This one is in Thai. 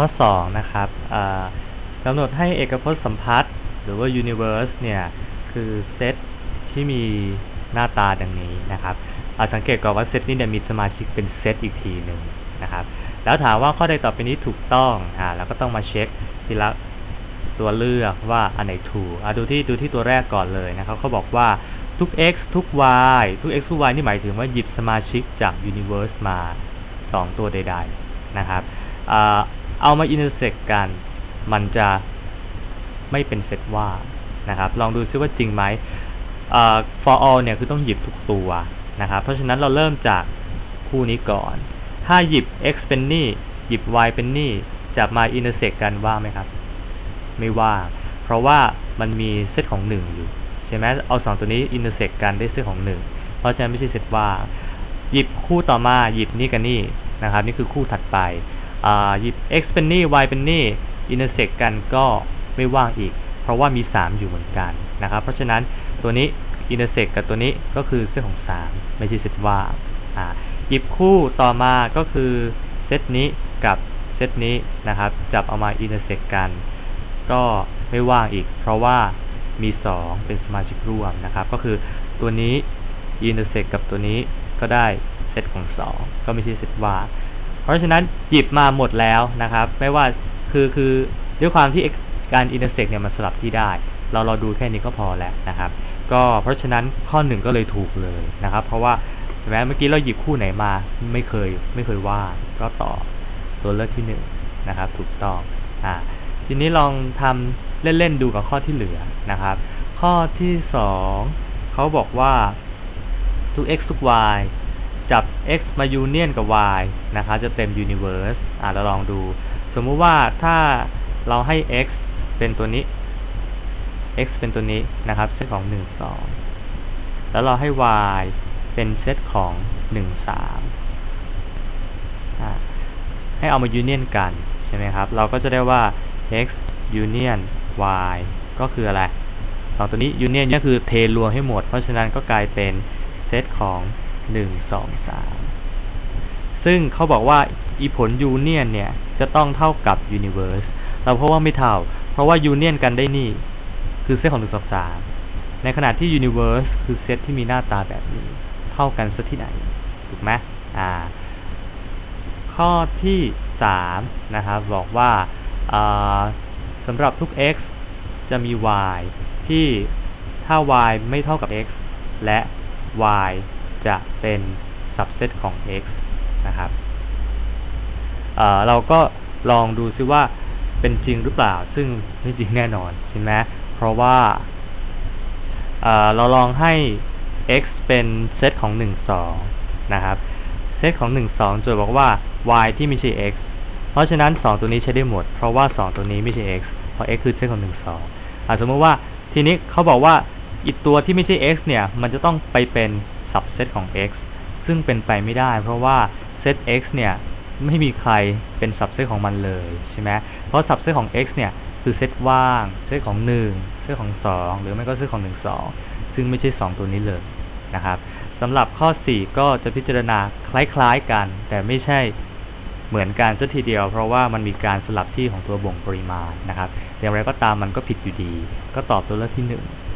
ข้อ 2 นะครับกำหนดให้เอกพจน์สัมพัทธ์หรือว่า universe เนี่ย คือเซตที่มีหน้าตาดังนี้นะครับอ่าสังเกตก่อนว่าเซตนี้เนี่ยมีสมาชิกเป็นเซตอีกทีหนึ่งนะครับ แล้วถามว่าข้อใดต่อไปนี้ถูกต้องอ่าเราก็ต้องมาเช็คทีละตัวเลือกว่าอันไหนถูกอะดูที่ดูที่ตัวแรกก่อนเลยนะครับเขาบอกว่าทุก x ทุก y ทุก x ทุก y นี่หมายถึงว่าหยิบสมาชิกจาก universe มา 2 ตัวใด ๆ นะครับ เอามา intersect กัน มันจะไม่เป็นเซตว่านะครับ ลองดูซิว่าจริงไหมอ่า for all เนี่ยคือต้องหยิบทุกตัวนะครับ เพราะฉะนั้นเราเริ่มจากคู่นี้ก่อน ถ้าหยิบ x เป็นนี่ หยิบ y เป็นนี่ จะมา intersect กันว่างไหมครับ ไม่ว่าง เพราะว่ามันมีเซตของ 1 อยู่ ใช่ไหม เอาสองตัวนี้ intersect กันได้เซตของ 1 เพราะฉะนั้นไม่ใช่เซตว่าง หยิบคู่ต่อมาหยิบนี่กับนี่นะครับ นี่คือคู่ถัดไป อ่าหยิบ x เป็นนี่ y เป็นนี่ intersect กันก็ไม่ว่างอีก เพราะว่ามี 3 อยู่เหมือนกันนะครับ เพราะฉะนั้นตัวนี้ intersect กับตัวนี้ก็คือเซตของ 3 ไม่ใช่เซตว่างอ่าหยิบคู่ต่อมาก็คือเซตนี้กับเซตนี้นะครับ จับเอามา intersect กัน ก็ไม่ว่างอีก เพราะว่ามี 2 เป็นสมาชิกร่วมนะครับ ก็คือตัวนี้ intersect กับตัวนี้ก็ได้เซตของ 2 ก็ไม่ใช่เซตว่าง เพราะฉะนั้นหยิบมาหมดแล้วนะครับ ไม่ว่าคือคือด้วยความที่การ intersect เนี่ยมันสลับที่ได้ เราเราดูแค่นี้ก็พอแล้วนะครับ ก็เพราะฉะนั้นข้อหนึ่งก็เลยถูกเลยนะครับ เพราะว่าเห็นไหมเมื่อกี้เราหยิบคู่ไหนมาไม่เคยไม่เคยว่าก็ต่อตัวเลือกที่หนึ่งนะครับ ถูกต้องอ่าทีนี้ลองทำเล่นๆดูกับข้อที่เหลือนะครับ ข้อที่สองเขาบอกว่าทุก x ทุก y จับ x มา union กับ y นะครับจะเต็ม universe อ่าเราลองดู สมมุติว่าถ้าเราให้ x เป็นตัวนี้ x เป็นตัวนี้นะครับเซตของ 1 2 แล้วเราให้ y เป็นเซตของ 1 3 ให้เอามา union กันใช่ไหมครับ เราก็จะได้ว่า x union y ก็คืออะไรสองตัวนี้ union ก็คือเทรวมให้หมด เพราะฉะนั้นก็กลายเป็นเซตของ 1 2 3ซึ่งเขาบอกว่าอีผล union เนี่ยจะต้องเท่ากับ universe เราเพราะว่าไม่เท่า เพราะว่า union กันได้นี่ คือเซตของ1 2 3ในขณะที่ universe คือเซตที่มีหน้าตาแบบนี้ เท่ากันซะที่ไหน ถูกไหมอ่า ข้อที่3นะครับบอกว่าอ่าสำหรับทุก x จะมี y ที่ถ้า y ไม่เท่ากับ x และ y จะเป็น subset ของ x นะครับเเราก็ลองดูซิว่าเป็นจริงหรือเปล่า ซึ่งไม่จริงแน่นอนใช่ไหมเพราะว่าเเราลองให้ x เป็นเซตของ1 2นะครับ เซตของ 1 2โจทย์บอกว่า y ที่ไม่ใช่ x เพราะฉะนั้น 2 ตัวนี้ใช้ได้หมด เพราะว่า 2 ตัวนี้ไม่ใช่ x เพราะ x คือเซตของ1 2อะสมมติว่าทีนี้เขาบอกว่าอีกตัวที่ไม่ใช่ x เนี่ย มันจะต้องไปเป็น subset ของ x ซึ่งเป็นไปไม่ได้ เพราะว่าเซต x เนี่ยไม่มีใครเป็น subset ของมันเลยใช่ไหมเพราะ subset ของ x เนี่ยคือเซตว่าง เซตของ 1 เซตของ 2 หรือไม่ก็เซตของ 1 2 ซึ่งไม่ใช่ 2 ตัวนี้เลยนะครับสำหรับข้อ 4 ก็จะพิจารณาคล้ายๆกัน แต่ไม่ใช่เหมือนกันซะทีเดียว เพราะว่ามันมีการสลับที่ของตัวบ่งปริมาณนะครับอย่างไรก็ตามมันก็ผิดอยู่ดี ก็ตอบตัวเลือกที่ 1